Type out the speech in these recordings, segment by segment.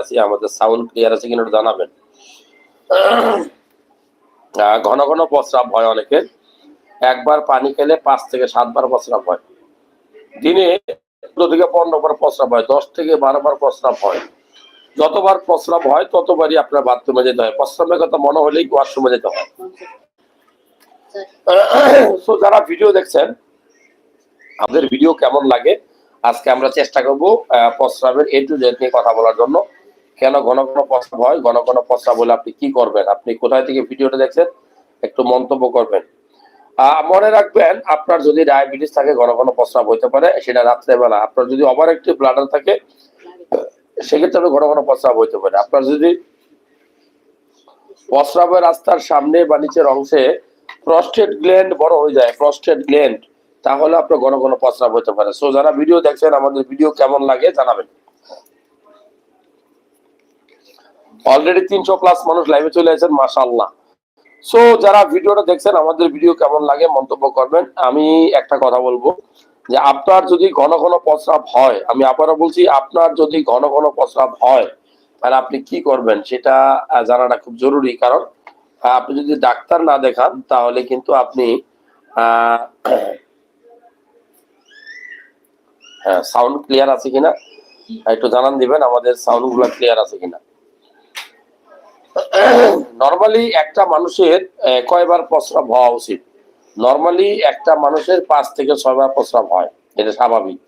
আছি, আমাদের sound clear আছে কিনা জানাবেন। ঘন ঘন প্রস্রাব হয় অনেকের একবার পানি খেলে পাঁচ থেকে সাতবার প্রস্রাব হয়। দিনে চোদ্দ থেকে পনেরো বার প্রস্রাব হয়, দশ থেকে বারো বার প্রস্রাব হয়। যতবার প্রস্রাব হয়, ততবারই আপনার বাথরুমে যেতে হয়। প্রস্রাবের কথা মনে হলেই ওয়াশরুমে যেতে হয়। তো যারা ভিডিও দেখছেন, আমাদের ভিডিও কেমন লাগে, আজকে আমরা চেষ্টা করব প্রস্রাবের এ টু জেড নিয়ে কথা বলার জন্য। কেন ঘন ঘন প্রস্রাব হয়? ঘন ঘন প্রস্রাব হলে আপনি কি করবেন? আপনি কোথায় থেকে ভিডিওটা দেখছেন? একটু মন্তব্য করবেন। মনে রাখবেন, আপনার যদি ডায়াবেটিস থাকে, ঘন ঘন প্রস্রাব হইতে পারে, সেটা রাত্রেবেলা। আপনার যদি ওভার একটি ব্লাডার থাকে, সেক্ষেত্রে ঘন ঘন প্রস্রাব হইতে পারে। আপনার যদি প্রস্রাবের রাস্তার সামনে বা নিচের অংশে প্রস্টেট গ্ল্যান্ড বড় হয়ে যায় প্রস্টেট গ্ল্যান্ড তাহলে আপনার ঘন ঘন প্রস্রাব হতে পারে। সো যারা ভিডিও দেখছেন, আমাদের ভিডিও কেমন লাগে জানাবেন। অলরেডি তিনশো প্লাস মানুষ লাইভে চলে আসেন মাশাল্লাহ সো যারা ভিডিওটা দেখছেন আমাদের ভিডিও কেমন লাগে মন্তব্য করবেন। আমি একটা কথা বলব যে আপনার যদি ঘন ঘন প্রস্রাব হয় আমি আবারও বলছি আপনার যদি ঘন ঘন প্রস্রাব হয় তাহলে আপনি কি করবেন সেটা জানাটা খুব জরুরি। কারণ আপনি যদি ডাক্তার না দেখান তাহলে কিন্তু আপনি আহ, হ্যাঁ সাউন্ড ক্লিয়ার আছে কিনা? একটু জানান দিবেন আমাদের সাউন্ডগুলা ক্লিয়ার আছে কিনা? নর্মালি একটা মানুষের কয়বার প্রস্রাব হওয়া উচিত? নর্মালি একটা মানুষের পাঁচ থেকে ছয়বার প্রস্রাব হয়, এটা স্বাভাবিক।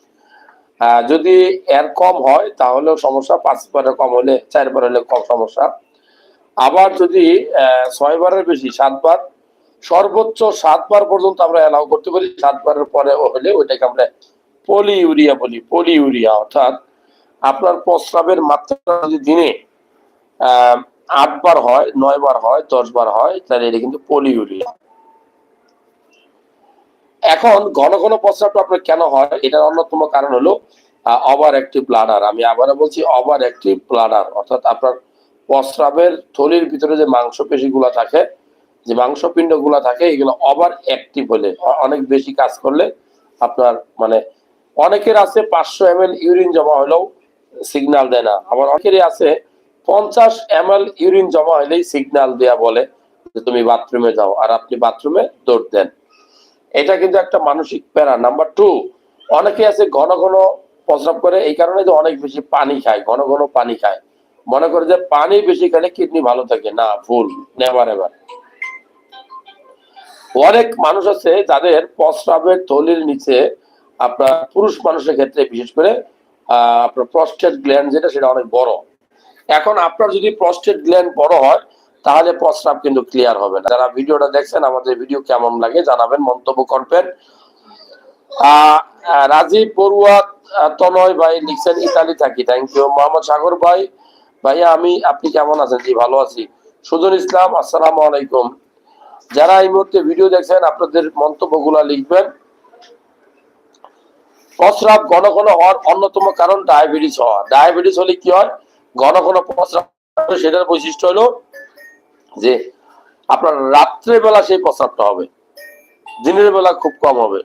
যদি এর কম হয়, তাহলেও সমস্যা পাঁচ বারের কম হলে, চারবার হলে কম সমস্যা। আবার যদি ছয়বারের বেশি, সাতবার, সর্বোচ্চ সাতবার পর্যন্ত আমরা অ্যালাউ করতে পারি, সাতবারের পরে হলে ওইটাকে আমরা পলি ইউরিয়া বলি পলি ইউরিয়া অর্থাৎ আপনার প্রস্রাবের মাত্রা যদি দিনে আটবার হয়, নয় বার হয়, দশ বার হয়, তাহলে এটা কিন্তু পলি ইউরিয়া এখন ঘন ঘন প্রস্রাবটা আপনার কেন হয়? এটার অন্যতম কারণ হলো ওভার অ্যাক্টিভ ব্লাডার আমি আবারও বলছি ওভার অ্যাক্টিভ ব্লাডার অর্থাৎ আপনার প্রস্রাবের থলির ভিতরে যে মাংসপেশি গুলা থাকে, যে মাংসপিণ্ডগুলা থাকে, এগুলো ওভার অ্যাক্টিভ হলে, অনেক বেশি কাজ করলে আপনার মানে অনেকের আছে পাঁচশো এম ইউরিন জমা হলেও সিগন্যাল দেয় না। আবার অনেকেরই আছে পঞ্চাশ এম এল ইউরিন জমা হলেই সিগন্যাল দেয়া বলে যে তুমি বাথরুমে যাও আর আপনি বাথরুমে দৌড় দেন। এটা কিন্তু একটা মানসিক প্যারা। নাম্বার টু অনেকে আছে ঘন ঘন প্রস্রাব করে এই কারণে যে অনেক বেশি পানি খায় ঘন ঘন পানি খায়। মনে করে যে পানি বেশি খেলে কিডনি ভালো থাকে। না ভুল নেভার এবার অনেক মানুষ আছে যাদের প্রস্রাবের থলির নিচে আপনার পুরুষ মানুষের ক্ষেত্রে বিশেষ করে আহ, আপনার প্রস্টেট গ্ল্যান্ড যেটা সেটা অনেক বড়। এখন আপনার যদি প্রস্টেট গ্ল্যান্ড বড় হয়, তাহলে প্রস্রাব কিন্তু ক্লিয়ার হবে না। যারা ভিডিওটা দেখছেন, আমাদের ভিডিও কেমন লাগে জানাবেন, মন্তব্য করবেন। রাজীব বড়ুয়া তনয় ভাই লিখছেন, ইতালি থাকি। থ্যাংক ইউ মোহাম্মদ সাগর ভাই আমি, আপনি কেমন আছেন? জি, ভালো আছি। সুজন ইসলাম, আসসালামু আলাইকুম। যারা এই মুহূর্তে ভিডিও দেখছেন, আপনাদের মন্তব্যগুলো লিখবেন। প্রস্রাব ঘন ঘন হওয়ার অন্যতম কারণ ডায়াবেটিস হওয়া। ডায়াবেটিস হলে কি হয়? ঘন ঘন প্রস্রাব সেটার বৈশিষ্ট্য হলো যে আপনার রাত্রে বেলা সেই প্রস্রাবটা হবে, দিনের বেলা খুব কম হবে।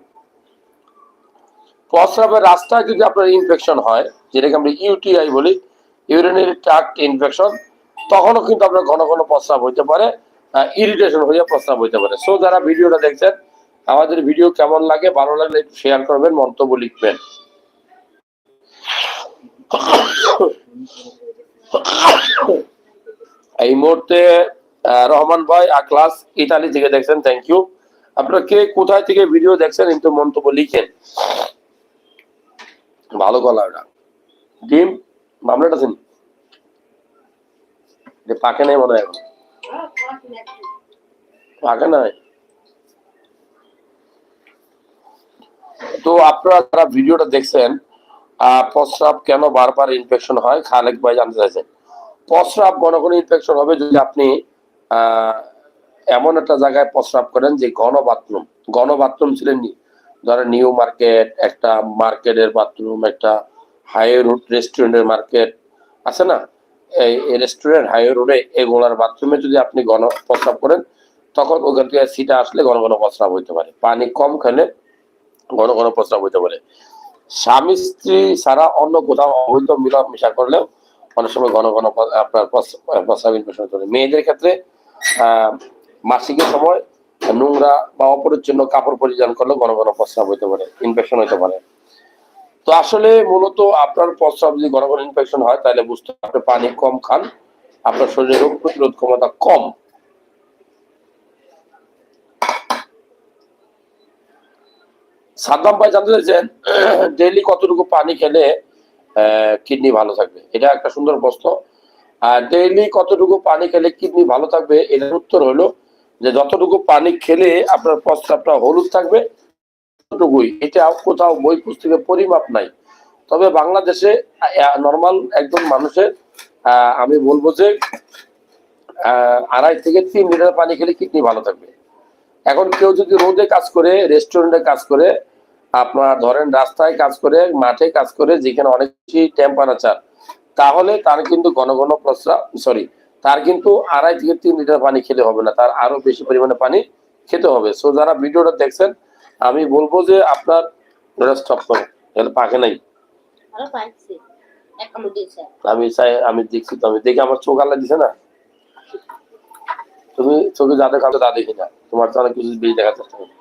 প্রস্রাবের রাস্তায় যদি আপনার ইনফেকশন হয়, যেটাকে আমরা ইউটিআই বলি ইউরিনারি ট্রাক্ট ইনফেকশন তখনও কিন্তু আপনার ঘন ঘন প্রস্রাব হইতে পারে ইরিটেশন হয়ে প্রস্রাব হইতে পারে। সো যারা ভিডিওটা দেখছেন, আমাদের ভিডিও কেমন লাগে, ভালো লাগলে শেয়ার করবেন, মন্তব্য লিখবেন। এই মুহূর্তে রহমান ভাই আক্লাস ইতালি থেকে দেখছেন থ্যাংক ইউ আপনারা কে কোথায় থেকে ভিডিও দেখছেন কিন্তু মন্তব্য লিখেন। ভালো গলা ওটা ডিম মামলাটা আছেন পাকে নাই মনে হয় পাকে নাই? তো আপনারা যারা ভিডিওটা দেখছেন প্রস্রাব কেন বারবার ইনফেকশন হয়, খালেক ভাই জানতে চাইছেন। প্রস্রাব ঘন ঘন ইনফেকশন হবে যদি আপনি এমন একটা জায়গায় প্রস্রাব করেন যে ঘন বাথরুম ঘন বাথরুম ছিলেন ধরেন নিউ মার্কেট, একটা মার্কেটের বাথরুম, একটা হাই রোড রেস্টুরেন্টের মার্কেট, আছে না? এই রেস্টুরেন্ট হাই রোডে এগুলার বাথরুমে যদি আপনি ঘন প্রস্রাব করেন, তখন ওখান থেকে সিটা আসলে ঘন ঘন প্রস্রাব হইতে পারে। পানি কম খেলে ঘন ঘন প্রস্রাব হইতে পারে। স্বামী স্ত্রী ছাড়া অন্য কোথাও অবৈধ মিলন মিশা করলেও অনেক সময় ঘন ঘন আপনার প্রস- প্রস্রাব ইনফেকশন হতে মেয়েদের ক্ষেত্রে মাসিকের সময় নোংরা বা অপরিচ্ছন্ন কাপড় পরিধান করলে ঘন ঘন প্রস্রাব হতে পারে ইনফেকশন হতে পারে। তো আসলে মূলত আপনার প্রস্রাব যদি ঘন ঘন ইনফেকশন হয়, তাহলে বুঝতে আপনি পানি কম খান, আপনার শরীরে রোগ প্রতিরোধ ক্ষমতা কম। সাদ্দাম ভাই জানতে চাইছেন ডেইলি কতটুকু পানি খেলে কিডনি ভালো থাকবে। এটা একটা সুন্দর প্রশ্ন। আর ডেইলি কতটুকু পানি খেলে কিডনি ভালো থাকবে? এটার উত্তর হলো যে যতটুকু পানি খেলে আপনার প্রস্তাবটা হলুদ থাকবে, ততটুকুই। এটা কোথাও বই পুস্তকে পরিমাপ নাই। তবে বাংলাদেশে নর্মাল একজন মানুষের আমি বলব যে আড়াই থেকে তিন লিটার পানি খেলে কিডনি ভালো থাকবে। এখন কেউ যদি রোদে কাজ করে রেস্টুরেন্টে কাজ করে আপনার ধরেন রাস্তায় কাজ করে মাঠে কাজ করে যেখানে অনেক বেশি টেম্পারেচার তাহলে তার কিন্তু ঘন ঘন প্রস্রাব সরি তার কিন্তু আড়াই থেকে তিন লিটার পানি খেলে হবে না তার আরও বেশি পরিমাণে পানি খেতে হবে। সো যারা ভিডিওটা দেখছেন আমি বলব যে আপনার স্টপ করো তাহলে পাকে নাই। আমি চাই আমি দেখছি তো আমি দেখি আমার চোখ আল্লাহ দিছে না। তুমি চোখে যা দেখাবে তা দেখি না তোমার তো অনেক কিছু বেশি দেখার চেষ্টা করো।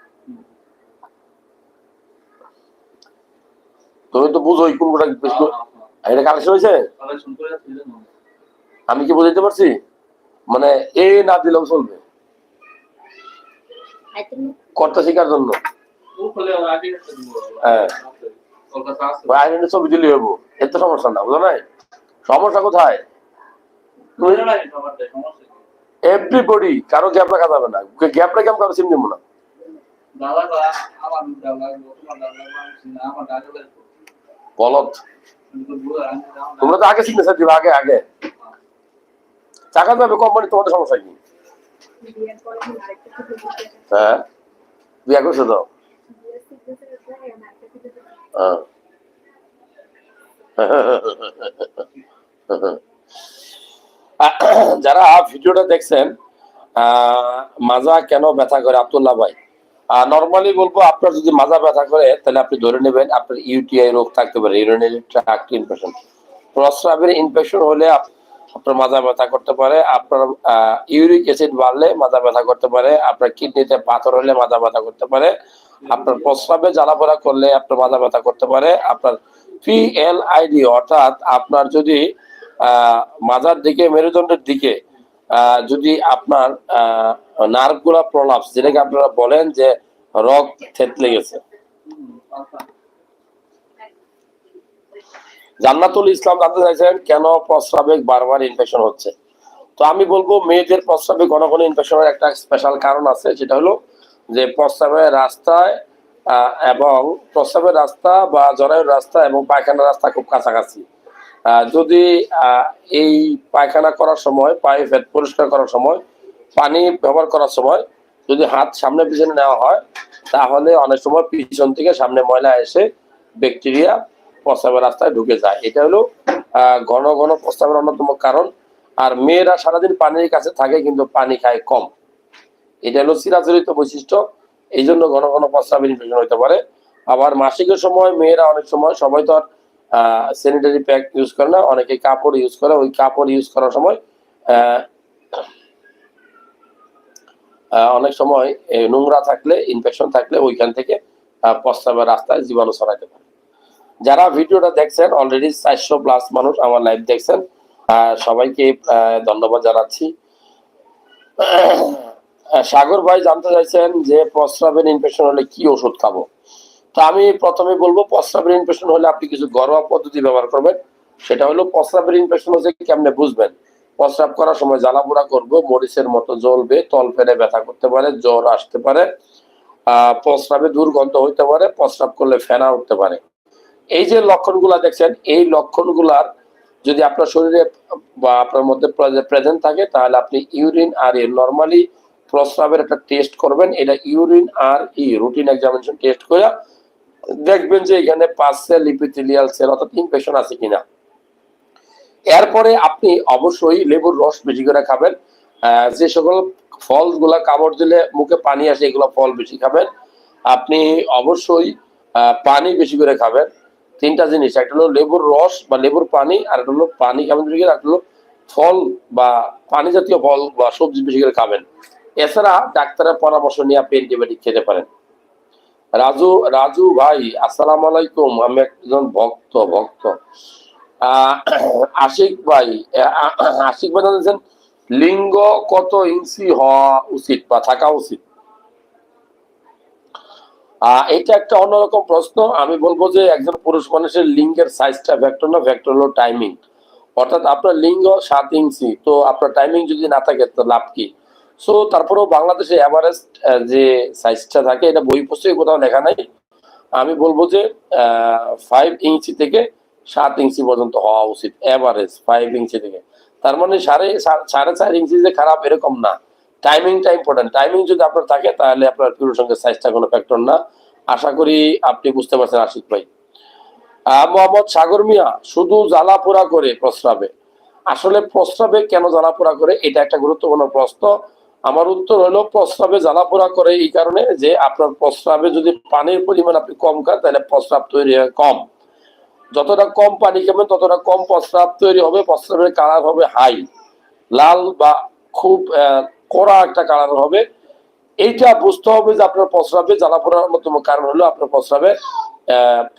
তুমি তো বুঝোই কোনটা বেশি এটা কালেকশন হয়েছে? আমি কি বুঝাইতে পারছি? মানে এ না দিলেও চলবে। কর্তা শেখার জন্য। হ্যাঁ। ছবি দিলে হব এত সমস্যা না বুঝো নাই? সমস্যা কোথায়? বুঝে? এভরিবডি কারও গ্যাপ রাখা যাবে না। গ্যাপ রেখে আমি কারও সিম দিব না। বলত তোমরা তো আগে সিগনেচার দিবে আগে আগে। টাকা যাবে কোম্পানি তোমাদের সমস্যা কি। হ্যাঁ। বিয়া করছ তো। হ্যাঁ। যারা ভিডিওটা দেখছেন মাজা কেন ব্যথা করে? আব্দুল্লাহ ভাই। নর্মালি বলব আপনার যদি মাজা ব্যথা করে, তাহলে আপনি ধরে নেবেন আপনার ইউটিআই রোগ থাকতে পারে ইউরিনারি ইনফেকশন প্রস্রাবের ইনফেকশন হলে আপনার মাজা ব্যথা করতে পারে, আপনার ইউরিক অ্যাসিড বাড়লে মাজা ব্যথা করতে পারে, আপনার কিডনিতে পাথর হলে মাজা ব্যথা করতে পারে, আপনার প্রস্রাবে জ্বালাপোড়া করলে আপনার মাথা ব্যথা করতে পারে, আপনার পিএলআইডি অর্থাৎ আপনার যদি মাজার দিকে, মেরুদণ্ডের দিকে যদি আপনার নার্ভগুলা প্রলাপস যেটাকে আপনারা বলেন যে রক থেতলে গেছে। জান্নাতুল ইসলাম জানতে চাইছেন, কেন প্রস্রাবে বারবার ইনফেকশন হচ্ছে? তো আমি বলব, মেয়েদের প্রস্রাবে ঘন ঘন ইনফেকশনের একটা স্পেশাল কারণ আছে যেটা হলো যে প্রস্রাবের রাস্তায় এবং প্রস্রাবের রাস্তা বা জরায়ুর রাস্তা এবং পায়খানার রাস্তা খুব কাছাকাছি। যদি এই পায়খানা করার সময়, পায়ে ফেট পরিষ্কার করার সময়, পানি ব্যবহার করার সময় যদি হাত সামনে পিছনে নেওয়া হয়, তাহলে অনেক সময় পিছন থেকে সামনে ময়লা এসে ব্যাকটেরিয়া প্রস্তাবের রাস্তায় ঢুকে যায়। এটা হলো ঘন ঘন প্রস্তাবের অন্যতম কারণ। আর মেয়েরা সারাদিন পানির কাছে থাকে, কিন্তু পানি খায় কম। এটা হলো চিরাচরিত বৈশিষ্ট্য। এই জন্য ঘন ঘন প্রস্রাবের ইনফেকশন হতে পারে। আবার মাসিকের সময় মেয়েরা অনেক সময়, সবাই তো আর স্যানিটারি প্যাক ইউজ করে না অনেকে কাপড় ইউজ করে ওই কাপড় ইউজ করার সময় অনেক সময় নোংরা থাকলে ইনফেকশন থাকলে ওইখান থেকে আহ, প্রস্রাবের রাস্তায় জীবাণু ছড়াইতে পারে। যারা ভিডিওটা দেখছেন অলরেডি চারশো প্লাস মানুষ আমার লাইভ দেখছেন সবাইকে ধন্যবাদ জানাচ্ছি। সাগর ভাই জানতে চাইছেন যে প্রস্রাবের ইনফেকশন হলে কি ওষুধ খাব? তো আমি প্রথমে বলব প্রস্রাবের ইনফেকশন হলে আপনি কিছু ঘরোয়া পদ্ধতি ব্যবহার করবেন। সেটা হলো প্রস্রাবের ইনফেকশন হচ্ছে কেমনে বুঝবেন? প্রস্রাব করার সময় জ্বালাপোড়া করব, মরিচের মতো জ্বলবে, তল ফেলে ব্যথা করতে পারে, জ্বর আসতে পারে, আহ, প্রস্রাবে দুর্গন্ধ হইতে পারে, প্রস্রাব করলে ফেনা উঠতে পারে। এই যে লক্ষণগুলা দেখছেন, এই লক্ষণগুলার যদি আপনার শরীরে বা আপনার মধ্যে প্রেজেন্ট থাকে, তাহলে আপনি ইউরিন আর এ নর্মালি প্রস্রাবের একটা টেস্ট করবেন। এটা urine R E routine examination test করে দেখবেন যে এখানে পাঁচ সেল ইপিথেলিয়াল সেল অর্থাৎ ইনফেকশন আছে কিনা। এরপরে আপনি অবশ্যই লেবুর রস বেশি করে খাবেন। যে সকল ফলগুলা কামড় দিলে মুখে পানি আসে, এগুলো ফল বেশি খাবেন। আপনি অবশ্যই পানি বেশি করে খাবেন। তিনটা জিনিস, একটা হলো লেবুর রস বা লেবুর পানি, আর একটা হলো পানি খাবেন বেশি করে, একটা হলো ফল বা পানি জাতীয় ফল বা সবজি বেশি করে খাবেন। এছাড়া ডাক্তারের পরামর্শ নিয়ে আপনি অ্যান্টিবায়োটিক খেতে পারেন। রাজু রাজু ভাই, আসসালাম আলাইকুম। আমি একজন ভক্ত ভক্ত। আশিক ভাই আশিক ভাই জানিয়েছেন লিঙ্গ কত ইঞ্চি হওয়া উচিত বা থাকা উচিত? এটা একটা অন্যরকম প্রশ্ন। আমি বলব যে একজন পুরুষ মানুষের লিঙ্গের সাইজটা ভেক্টর না ভেক্টর হলো টাইমিং অর্থাৎ আপনার লিঙ্গ সাত ইঞ্চি, তো আপনার টাইমিং যদি না থাকে, তো লাভ কি? সো তারপরেও বাংলাদেশে এভারেজ যে সাইজটা থাকে, এটা বই পুস্তকে কোথাও লেখা নাই। আমি বলব যে ফাইভ ইঞ্চি থেকে সাত ইঞ্চি পর্যন্ত হওয়া উচিত এভারেজ ফাইভ ইঞ্চি থেকে। তার মানে সাড়ে সাড়ে চার ইঞ্চি যে খারাপ এরকম না। টাইমিংটা ইম্পর্টেন্ট টাইমিং যদি আপনার থাকে, তাহলে আপনার পুরুষ সঙ্গে সাইজটা কোনো ফ্যাক্টর না। আশা করি আপনি বুঝতে পারছেন আশিক ভাই। মোহাম্মদ সাগর মিয়া, শুধু জ্বালা পোড়া করে প্রস্রাবে। আসলে প্রস্রাবে কেন জ্বালা পোড়া করে? এটা একটা গুরুত্বপূর্ণ প্রশ্ন। আমার উত্তর হলো, প্রস্রাবে জ্বালা পোড়া করে এই কারণে যে আপনার প্রস্রাবে যদি পানির পরিমাণ আপনি কম খান, তাহলে প্রস্রাব তৈরি হয় কম। যতটা কম পানি খাবেন, ততটা কম প্রস্রাব তৈরি হবে, প্রস্রাবের কালার হবে হাই। লাল বা খুব কড়া একটা কালার হবে। এইটা বুঝতে হবে যে আপনার প্রস্রাবে জ্বালা পোড়ার অন্যতম কারণ হলো আপনার প্রস্রাবে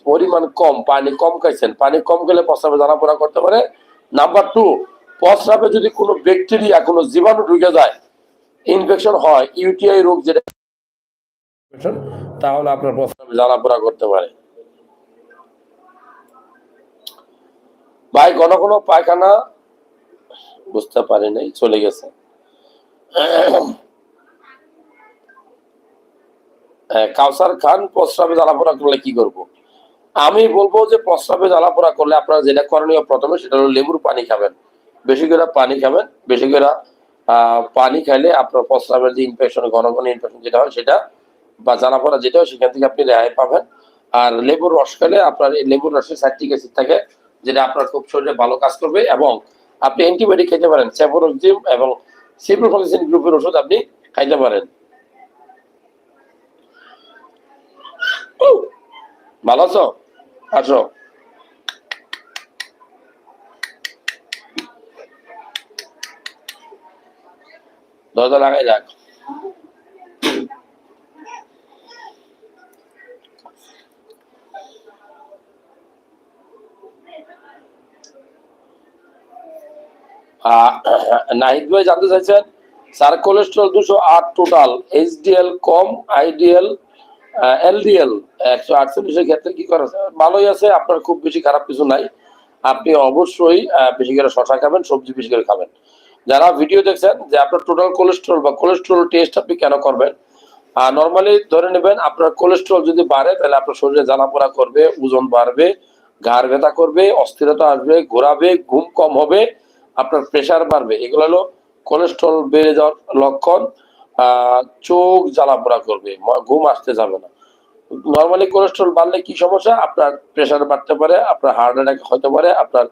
পরিমাণ কম, পানি কম খাইছেন। পানি কম খেলে প্রস্রাবে জ্বালা পোড়া করতে পারে। নাম্বার টু প্রস্রাবে যদি কোনো ব্যাকটেরিয়া, কোনো জীবাণু ঢুকে যায় ইনফেকশন হয় ইউটিআই রোগ যেটা তাহলে আপনার প্রস্রাবে জ্বালা পোড়া করতে পারে ভাই, ঘন ঘন পায়খানা বুঝতে পারি নাই, চলে গেছে। কাউসার খান, প্রস্রাবে জ্বালাপোড়া করলে কি করব? আমি বলব যে প্রস্রাবে জ্বালাপোড়া করলে আপনারা যেটা করণীয় প্রথমে সেটা হলো লেবুর পানি খাবেন। বেশি করে পানি খাবেন, বেশি করে পানি খাইলে আপনার প্রস্রাবের যে ইনফেকশন ঘন ঘন ইনফেকশন যেটা হয় সেটা বা জানা জ্বালাপোড়া যেটা হয় সেখান থেকে আপনি রেহাই পাবেন। আর লেবুর রস খেলে আপনার লেবুর রসে সাইট্রিক অ্যাসিড থাকে, যেটা আপনার খুব শরীরে ভালো কাজ করবে এবং আপনি অ্যান্টিবায়োটিক খেতে পারেন। সেফোরোজিম এবং সিপ্রোফলিসিন গ্রুপের ওষুধ আপনি খাইতে পারেন। ভালো আছো? আসো। দরজা লাগাই আহ, নাহিদ ভাই জানতে চাইছেন স্যার কোলেস্ট্রল দুশো আট টোটাল এইচডিএল কম আইডিএল এলডিএল একশো আটচল্লিশের ক্ষেত্রে কি করা? ভালোই আছে আপনার খুব বেশি খারাপ কিছু নাই। আপনি অবশ্যই বেশি করে শশা খাবেন সবজি বেশি করে খাবেন। যারা ভিডিও দেখছেন যে আপনার টোটাল কোলেস্ট্রল বা কোলেস্ট্রল টেস্ট আপনি কেন করবেন নর্মালি ধরে নেবেন আপনার কোলেস্ট্রল যদি বাড়ে, তাহলে আপনার শরীরে জ্বালা পোড়া করবে, ওজন বাড়বে, ঘাড় ব্যথা করবে, অস্থিরতা আসবে, ঘোরাবে, ঘুম কম হবে, আপনার প্রেশার বাড়বে। এগুলো হলো কোলেস্ট্রল বেড়ে যাওয়ার লক্ষণ চোখ জ্বালা পোড়া করবে ঘুম আসতে যাবে না। নর্মালি কোলেস্ট্রল বাড়লে কি সমস্যা? আপনার প্রেশার বাড়তে পারে, আপনার হার্ট অ্যাটাক হতে পারে, আপনার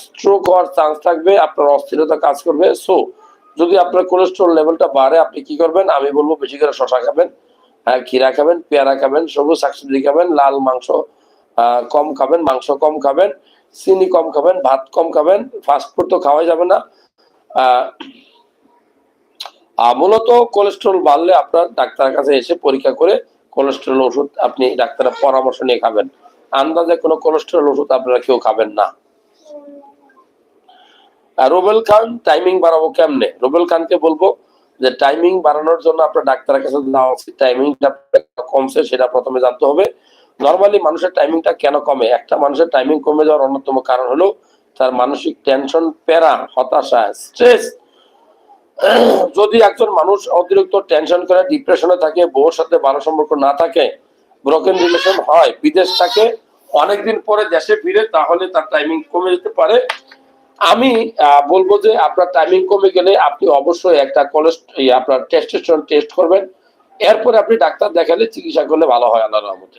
স্ট্রোক হওয়ার চান্স থাকবে আপনার অস্থিরতা কাজ করবে। সো যদি আপনার কোলেস্ট্রল লেভেলটা বাড়ে আপনি কি করবেন? আমি বলব বেশি করে শশা খাবেন আহ, ক্ষীরা খাবেন পেয়ারা খাবেন সবুজ শাকসবজি খাবেন লাল মাংস কম খাবেন মাংস কম খাবেন চিনি কম খাবেন ভাত কম খাবেন ফাস্ট ফুড তো খাওয়াই যাবে না। মূলত কোলেস্ট্রল বাড়লে আপনার ডাক্তারের কাছে এসে পরীক্ষা করে কোলেস্ট্রল ওষুধ আপনি ডাক্তারের পরামর্শ নিয়ে খাবেন। আন্দাজে কোনো কোলেস্ট্রল ওষুধ আপনারা কেউ খাবেন না। রুবেল খান টাইমিং বাড়াবো কেমনে? রুবেল খানকে বলব যে টাইমিং বাড়ানোর জন্য আপনার ডাক্তারের কাছে যাওয়া উচিত। টাইমিংটা কমছে, সেটা প্রথমে জানতে হবে। নর্মালি মানুষের টাইমিংটা কেন কমে? একটা মানুষের টাইমিং কমে যাওয়ার অন্যতম কারণ হলো তার মানসিক টেনশন প্যারা, হতাশা স্ট্রেস যদি একজন মানুষ অতিরিক্ত টেনশন করে ডিপ্রেশনে থাকে, বউর সাথে ভালো সম্পর্ক না থাকে ব্রোকেন রিলেশন হয়, বিদেশ থাকে, অনেকদিন পরে দেশে ফিরে, তাহলে তার টাইমিং কমে যেতে পারে। আমি বলব যে আপনার টাইমিং কমে গেলে আপনি অবশ্যই একটা কোলেস্ট আপনার টেস্টেশন টেস্ট করবেন। এরপরে আপনি ডাক্তার দেখালে চিকিৎসা করলে ভালো হয় আল্লাহ রহমতে।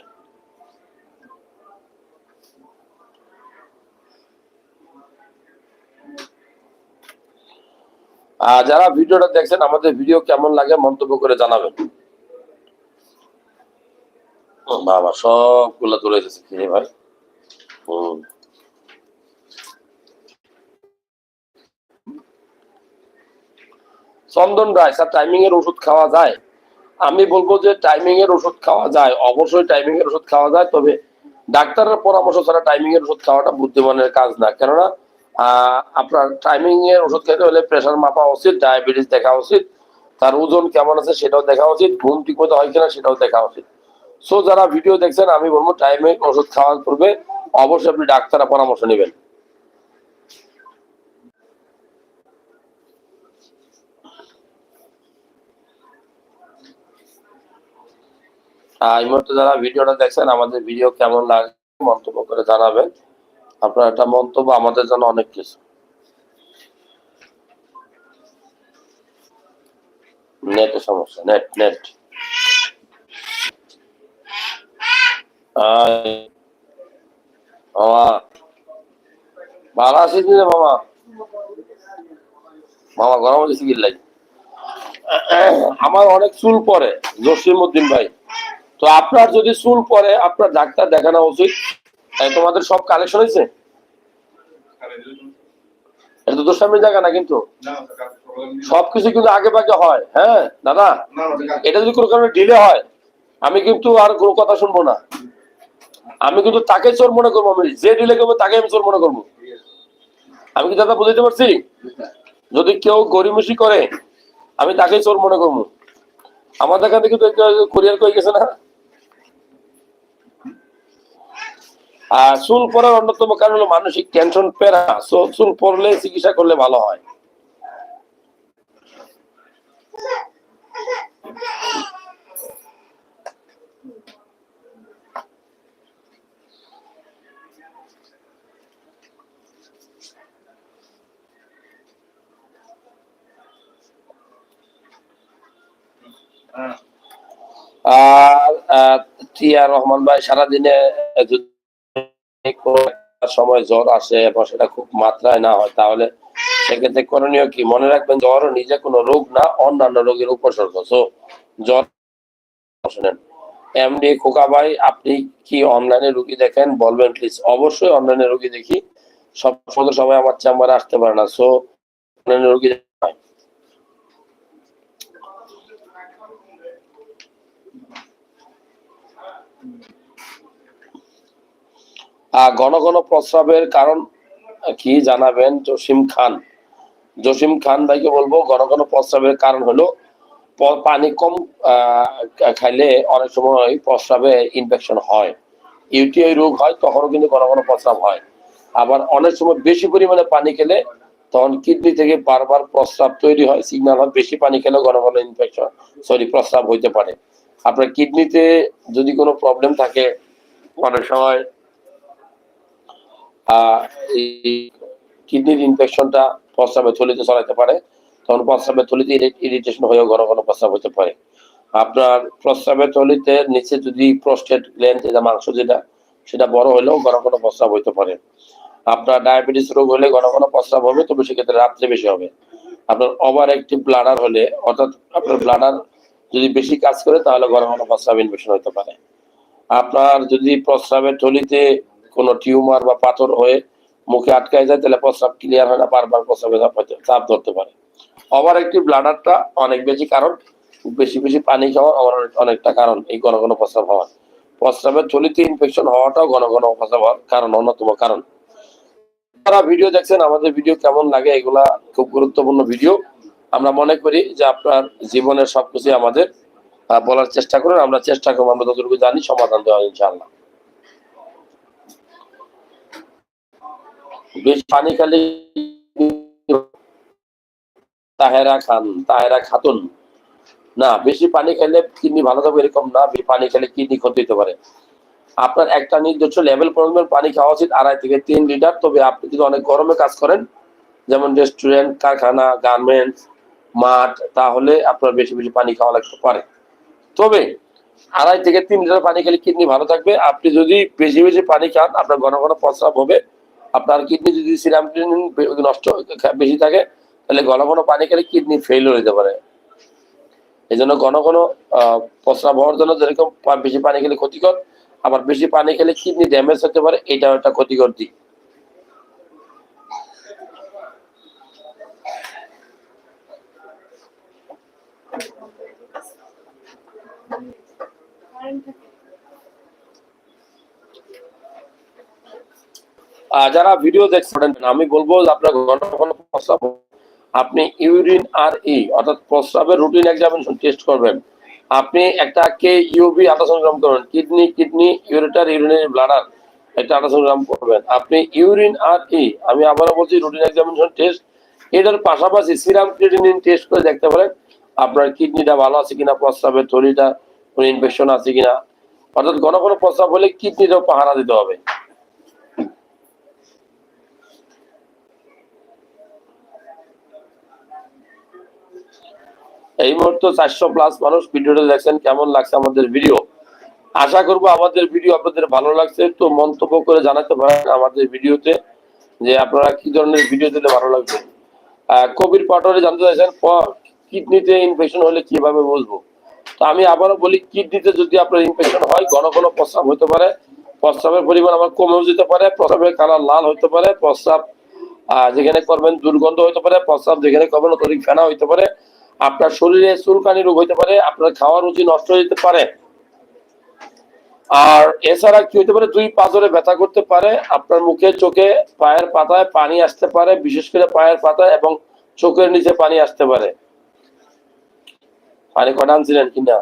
আর যারা ভিডিওটা দেখছেন, আমাদের ভিডিও কেমন লাগে মন্তব্য করে জানাবেন। বাবা, সবগুলো তুলে এসেছে ভাই? হুম। চন্দন রায় স্যার টাইমিং এর ওষুধ খাওয়া যায়? আমি বলব যে টাইমিং এর ওষুধ খাওয়া যায় অবশ্যই টাইমিং এর ওষুধ খাওয়া যায় তবে ডাক্তারের পরামর্শ ছাড়া টাইমিং এর ওষুধ খাওয়াটা বুদ্ধিমানের কাজ না। কেননা আহ, আপনার টাইমিং এর ওষুধ খেতে হলে প্রেশার মাপা উচিত ডায়াবেটিস দেখা উচিত তার ওজন কেমন আছে সেটাও দেখা উচিত ঘুম ঠিক মতো হয় কিনা সেটাও দেখা উচিত। সো যারা ভিডিও দেখছেন আমি বলব টাইমে ওষুধ খাওয়ার পূর্বে অবশ্যই আপনি ডাক্তারের পরামর্শ নেবেন। এই মুহূর্তে যারা ভিডিওটা দেখছেন, আমাদের ভিডিও কেমন লাগে মন্তব্য করে জানাবেন। আপনার একটা মন্তব্য, আমাদের জন্য অনেক কিছু। নেটের সমস্যা, নেট নেট। ভালো আছিস রে মামা? মামা, গরম কি আমার অনেক চুল পরে জসিম উদ্দিন ভাই। তো আপনার যদি চুল পরে, আপনার ডাক্তার দেখানো উচিত। তোমাদের সব কালেকশন হয়েছে? তো হয় আমি কিন্তু তাকে চোর মনে করব, আমি যে ডিলে করব তাকে আমি চোর মনে করব। আমি কি দাদা বুঝতে পারছি? যদি কেউ গরিমসি করে, আমি তাকে চোর মনে করব। আমাদের এখান কিন্তু কোরিয়ার করে গেছে না আর চুল পড়ার অন্যতম কারণ হলো মানসিক টেনশন পেরা চুল পড়লে চিকিৎসা করলে ভালো হয়। আর টিয়া রহমান ভাই সারাদিনে যদি সময় জ্বর আসে এবং সেটা খুব মাত্রায় না হয়, তাহলে সেক্ষেত্রে করণীয় কি? মনে রাখবেন জ্বর নিজে কোনো রোগ না, অন্যান্য রোগের উপসর্গ। সো জ্বর শোনেন এমডি খোকা ভাই, আপনি কি অনলাইনে রুগী দেখেন? বলবেন প্লিজ অবশ্যই অনলাইনে রুগী দেখি। সব সময় আমার চেম্বারে আসতে পারে না। সো অনলাইনে রুগী হয় আহ, ঘন ঘন প্রস্রাবের কারণ কি জানাবেন জসিম খান? জসিম খান ভাইকে বলব, ঘন ঘন প্রস্রাবের কারণ হলো পানি কম খাইলে অনেক সময় প্রস্রাবে ইনফেকশন হয়। ইউটিআই রোগ হয়, তখনও কিন্তু ঘন ঘন প্রস্রাব হয়। আবার অনেক সময় বেশি পরিমাণে পানি খেলে, তখন কিডনি থেকে বারবার প্রস্রাব তৈরি হয় সিগন্যাল হয়, বেশি পানি খেলে ঘন ঘন ইনফেকশন সরি প্রস্রাব হইতে পারে। আপনার কিডনিতে যদি কোনো প্রবলেম থাকে, অনেক সময় কিডনির ইনফেকশনটা প্রস্রাবের থলিতে ছড়াইতে পারে। তখন প্রস্রাবের থলিতে ইরিটেশন হয়েও ঘন ঘন প্রস্রাব হতে পারে। আপনার প্রস্রাবের থলিতে নিচে যদি প্রস্টেট গ্ল্যান্ড যেটা মাংস যেটা, সেটা বড় হলেও ঘন ঘন প্রস্রাব হইতে পারে। আপনার ডায়াবেটিস রোগ হলে ঘন ঘন প্রস্রাব হবে, তবে সেক্ষেত্রে রাত্রে বেশি হবে। আপনার ওভার অ্যাক্টিভ ব্লাডার হলে, অর্থাৎ আপনার ব্লাডার যদি বেশি কাজ করে, তাহলে ঘন ঘন প্রস্রাব ইনফেকশন হতে পারে। আপনার যদি প্রস্রাবের থলিতে কোনো টিউমার বা পাথর হয়ে মুখে আটকায় যায়, তাহলে প্রস্রাব ক্লিয়ার হয় না, বারবার প্রস্রাবে চাপ ধরতে পারে। ওভার অ্যাক্টিভ ব্লাডারটা অনেক বেশি কারণ, বেশি বেশি পানি খাওয়ার অনেকটা কারণ এই ঘন ঘন প্রস্রাব হওয়ার। প্রস্রাবের থলিতে ইনফেকশন হওয়াটাও ঘন ঘন প্রস্রাব হওয়ার কারণ, অন্যতম কারণ। যারা ভিডিও দেখছেন, আমাদের ভিডিও কেমন লাগে এগুলা খুব গুরুত্বপূর্ণ ভিডিও আমরা মনে করি যে আপনার জীবনের সবকিছু আমাদের বলার চেষ্টা করুন। আমরা চেষ্টা করব, আমরা যতটুকু জানি সমাধান দেওয়া ইনশাআল্লাহ। বেশ পানি খালি তাহেরা খান, তাহেরা খাতুন। না, বেশি পানি খেলে কিডনি ভালো থাকবে এরকম না, বেশি পানি খেলে কিডনি ক্ষতি হতে পারে। আপনার একটা নির্দিষ্ট লেভেল পরিমাণ পানি খাওয়া উচিত, আড়াই থেকে তিন লিটার তবে আপনি যদি অনেক গরমে কাজ করেন, যেমন রেস্টুরেন্ট কারখানা গার্মেন্টস মাঠ, তাহলে আপনার বেশি বেশি পানি খাওয়া লাগতে পারে। তবে আড়াই থেকে তিন লিটার পানি খেলে কিডনি ভালো থাকবে। আপনি যদি বেশি বেশি পানি খান, আপনার ঘন ঘন প্রস্রাব হবে। আপনার কিডনি যদি সিরাম নষ্ট বেশি থাকে তাহলে ঘন ঘন পানি খেলে কিডনি ফেল হয়ে যেতে পারে। এই জন্য ঘন ঘন প্রস্রাব হওয়ার জন্য যেরকম বেশি পানি খেলে ক্ষতিকর আবার বেশি পানি খেলে কিডনি ড্যামেজ হতে পারে এটাও একটা ক্ষতিকর দিক। আহ, যারা ভিডিও দেখছেন আমি বলব আপনি ইউরিন আর ই অর্থাৎ প্রস্রাবের রুটিন এক্সামিনেশন টেস্ট করবেন। আপনি একটা কে ইউবি আল্ট্রাসোনোগ্রাম করবেন। Kidney kidney ureter urinary bladder একটা আল্ট্রাসোনোগ্রাম করবেন। আপনি ইউরিন আর ই আমি আবারও বলছি রুটিন এক্সামিনেশন টেস্ট এটার পাশাপাশি সিরাম ক্রিয়েটিনিন টেস্ট করে দেখতে পারেন, আপনার কিডনিটা ভালো আছে কিনা, প্রস্রাবের থলিটা কোনো ইনফেকশন আছে কিনা। অর্থাৎ ঘন ঘন প্রস্রাব হলে কিডনিটাও পাহারা দিতে হবে। এই মুহূর্তে চারশো প্লাস মানুষ ভিডিওটা দেখছেন, কেমন লাগছে আমাদের ভিডিও আশা করব আমাদের ভিডিও আপনাদের ভালো লাগছে, তো মন্তব্য করে জানাতে পারেন আমাদের ভিডিওতে যে আপনারা কি ধরনের ভিডিও দিলে ভালো লাগবে। কবির পাটোয়ারি জানতে চাইছেন কিডনিতে ইনফেকশন হলে কীভাবে বুঝব তো আমি আবারও বলি, কিডনিতে যদি আপনার ইনফেকশন হয়, ঘন ঘন প্রস্রাব হতে পারে। প্রস্রাবের পরিমাণ আবার কমেও যেতে পারে, প্রস্রাবের কালার লাল হতে পারে, প্রস্রাব যেখানে করবেন দুর্গন্ধ হতে পারে, প্রস্রাব যেখানে করবেন অত্যধিক ফেনা হতে পারে। আপনার শরীরে চুলকানি রোগ হতে পারে আপনার খাওয়ার রুচি নষ্ট হয়ে যেতে পারে। আর এছাড়া কি হতে পারে দুই পাঁজরে ব্যথা করতে পারে আপনার মুখে চোখে পায়ের পাতায় পানি আসতে পারে বিশেষ করে পায়ের পাতায় এবং চোখের নিচে পানি আসতে পারে। পানি কটা আনছিলেন কিনা?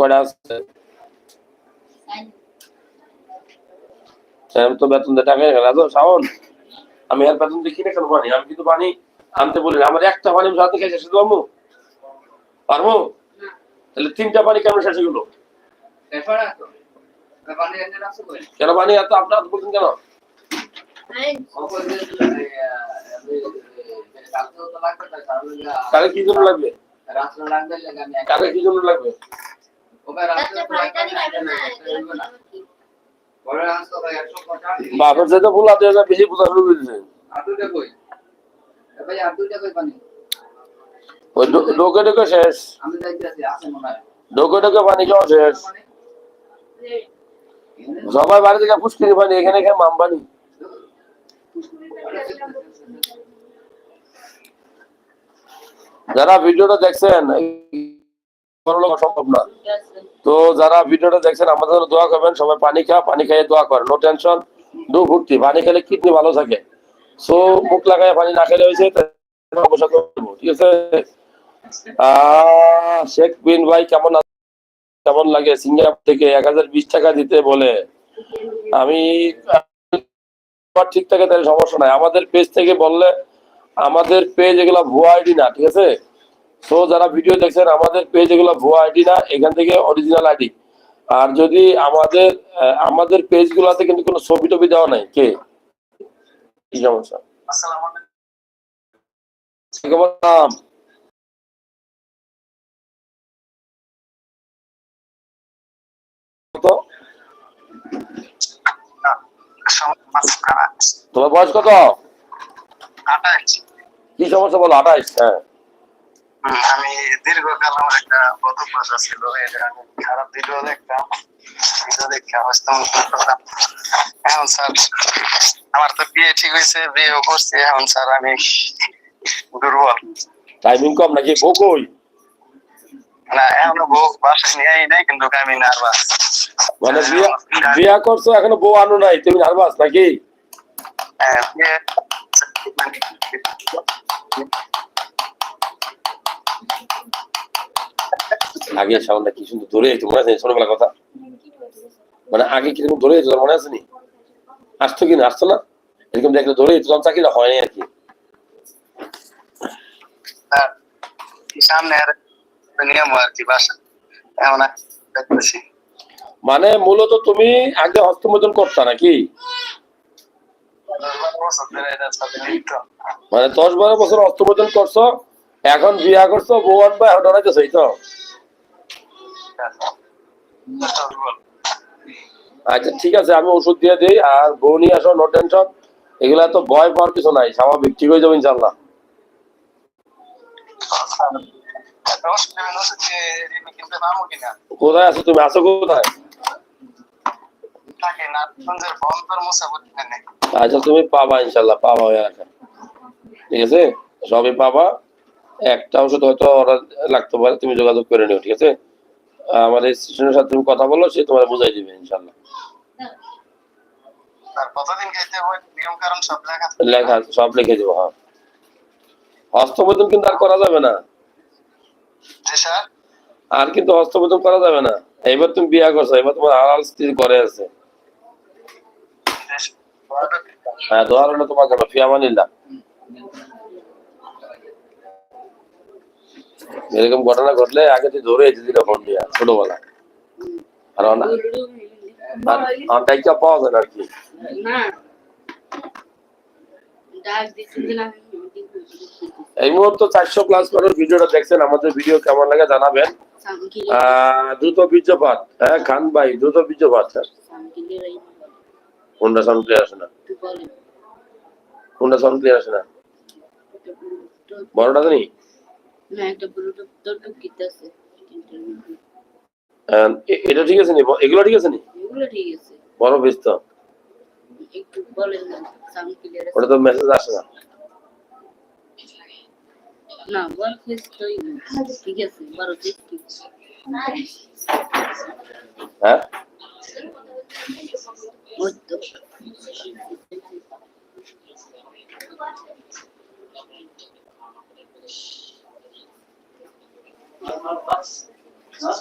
কটা আসছে সাইন তো বেতন টাকা গেল তো আমি আর বেতন দিয়ে কিনে কেন পানি? আমি কিন্তু পানি আনতে বলি আমার একটা পানি সাথে খেয়ে শেষ করতে পারব? পারব তাহলে তিনটা পানি কেন শেষ গেলো এরপরে তো পানি এনে রাখছো কই? কেন পানি এত আপনার বলছেন কেন? কাকে কি জন্য লাগবে? কাকে কি জন্য লাগবে? ওকে রাত্রে রাত্রে পানি টানি খাবেন না পরে আসতো ভাই 150 বাপের সাথে ভুল আছে বেশি বোঝা শুরু ওই ডোকে ডোকে শেষ। ডোকে ডোকে পানি খাওয়া শেষ। সবাই বাড়ি থেকে পুষ্কিনি পানি এখানে এখানে মাম পানি যারা ভিডিওটা দেখছেন সম্ভব না। তো যারা ভিডিওটা দেখছেন আমাদের দোয়া করবেন সবাই পানি খা পানি খাইয়ে দোয়া করেন নো টেনশন দু ফুর্তি। পানি খেলে কিডনি ভালো থাকে। সো মুখ লাগায় পানি না খেলে হয়েছে অবসর করব। ঠিক আছে? শেখ বিন ভাই কেমন কেমন লাগে? সিঙ্গাপুর থেকে এক হাজার বিশ টাকা দিতে বলে। আমি ঠিক থাকে তাহলে সমস্যা নাই। আমাদের পেজ থেকে বললে আমাদের পেজ এগুলা ভুয়া আইডি না, ঠিক আছে? তো যারা ভিডিও দেখছেন, আমাদের পেজ এগুলো ভুয়া আইডি না, এখান থেকে অরিজিনাল আইডি আর যদি আমাদের আমাদের পেজ গুলাতে কিন্তু কোনো ছবি টবি দেওয়া নাই, কে? কি সমস্যা আসসালাম। তোমার বয়স কত আঠাইশ কি সমস্যা বলো আঠাইশ হ্যাঁ আমি দীর্ঘকাল আমার একটা বদভ্যাস ছিল এটা আমি খারাপ ভিডিও দেখতাম। ভিডিও দেখে অবস্থা এখন স্যার আমার তো বিয়ে ঠিক হয়েছে বিয়েও করছি এখন স্যার আমি দুর্বল। টাইমিং কম নাকি? বউ কই? না এখনও বউ বাসায় নিয়ে নাই কিন্তু আমি নার্ভাস মানে বিয়া বিয়া করছ এখনও বউ আনো নাই তুমি নার্ভাস নাকি? বিয়ে আগে সাউন্ডটা কি সুন্দর ধরে যেত মনে আছে ছোটবেলার কথা? মানে আগে কীরকম ধরে যেত মনে আছে নি? আসতো কি না? আসতো না? এরকম দেখলে ধরে যেত তখন চাকরিটা হয় নাই আর কি। স্যার সামনে আর নিয়ম আর কি বাসা। এমন দেখতেছি। মানে মূলত তুমি আগে হস্তমোদন করতা নাকি? মানে দশ বারো বছর হস্তমোদন করছ এখন বিয়া করছ বউ আনবা এখন ডরাইতেছো এই তো? আচ্ছা ঠিক আছে, আমি ওষুধ দিয়ে দিই, আর বউ নিয়ে আসো নো টেনশন এগুলা তো ভয় পাওয়ার কিছু নাই, স্বাভাবিক, ঠিক হয়ে যাবে ইনশাল্লাহ কোথায় আছো তুমি? আছো কোথায়? আচ্ছা তুমি পাবা ইনশাল্লাহ পাবা এলাকা ঠিক আছে? সবই পাবা। একটা ওষুধ হয়তো লাগতে পারে, তুমি যোগাযোগ করে নিও, ঠিক আছে? আমাদের স্টেশনের সাথে তুমি কথা বলো সে তোমার বুঝাই দিবে ইনশাল্লাহ লেখা সব লিখে দেবো হ্যাঁ। হস্তমোদন কিন্তু আর করা যাবে না। আর কিন্তু হস্তমোদন করা যাবে না। এবার তুমি বিয়া করছ এবার তোমার হালাল স্ত্রী করে আছে। হ্যাঁ তোমার কেন ফিয়ামানিল্লাহ এরকম ঘটনা ঘটলে আগে তুই ধরে এসে দিল ফোন দিয়া ছোটবেলা আর আর পাওয়া যায় আর কি। এই মুহূর্তে চারশো প্লাস মানুষ ভিডিওটা দেখছেন আমাদের ভিডিও কেমন লাগে জানাবেন। দ্রুত বীর্যপাত হ্যাঁ খান ভাই দ্রুত বীর্যপাত স্যার। কোনটা সাউন্ড ক্লিয়ার আসে না? কোনটা সাউন্ড ক্লিয়ার আসে না? বড়টা জানি না একটা ব্লুটুথ তো টুকিতে আছে এটা ঠিক আছে নি? এগুলো ঠিক আছে নি? এগুলো ঠিক আছে। বড় বেশ একটু বলেন না সাউন্ড ক্লিয়ার ওটা তো মেসেজ আসে না। না বল ফেস তো ঠিক আছে বড় ফেস হ্যাঁ? ওই তো। হ্যাঁ